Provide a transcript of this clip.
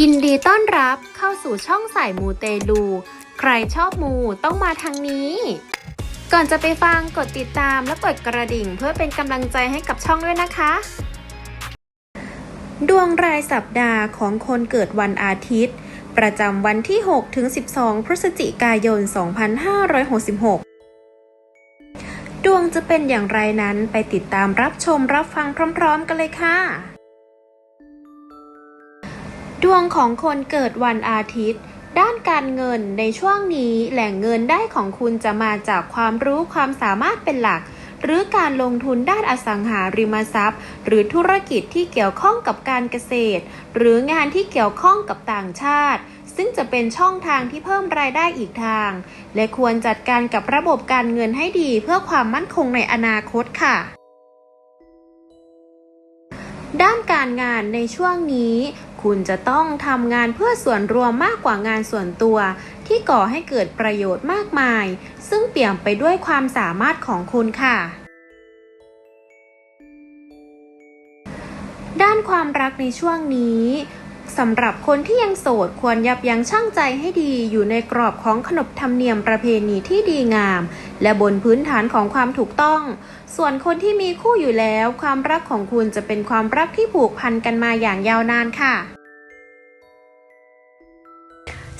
ยินดีต้อนรับเข้าสู่ช่องสายมูเตลู ใครชอบมูต้องมาทางนี้ ก่อนจะไปฟังกดติดตามและกดกระดิ่งเพื่อเป็นกำลังใจให้กับช่องด้วยนะคะ ดวงรายสัปดาห์ของคนเกิดวันอาทิตย์ ประจำวันที่ 6 ถึง 12 พฤศจิกายน 2566 ดวงจะเป็นอย่างไรนั้นไปติดตามรับชมรับฟังพร้อม ๆ กันเลยค่ะ ดวงของคนเกิดวันอาทิตย์ ด้านการเงินในช่วงนี้แหล่งเงินได้ของคุณจะมาจากความรู้ความสามารถเป็นหลัก หรือการลงทุนด้านอสังหาริมทรัพย์ หรือธุรกิจที่เกี่ยวข้องกับการเกษตร หรืองานที่เกี่ยวข้องกับต่างชาติ ซึ่งจะเป็นช่องทางที่เพิ่มรายได้อีกทาง และควรจัดการกับระบบการเงินให้ดีเพื่อความมั่นคงในอนาคตค่ะด้านการงานในช่วงนี้ คุณจะต้องทำงานเพื่อส่วนรวมมากกว่างานส่วนตัว ที่ก่อให้เกิดประโยชน์มากมาย ซึ่งเปี่ยมไปด้วยความสามารถของคุณค่ะ ด้านความรักในช่วงนี้สำหรับคนที่ยังโสดควรยับยั้งชั่งใจให้ดีอยู่ในกรอบของขนบธรรมเนียมประเพณีที่ดีงาม และบนพื้นฐานของความถูกต้อง ส่วนคนที่มีคู่อยู่แล้ว ความรักของคุณจะเป็นความรักที่ผูกพันกันมาอย่างยาวนานค่ะ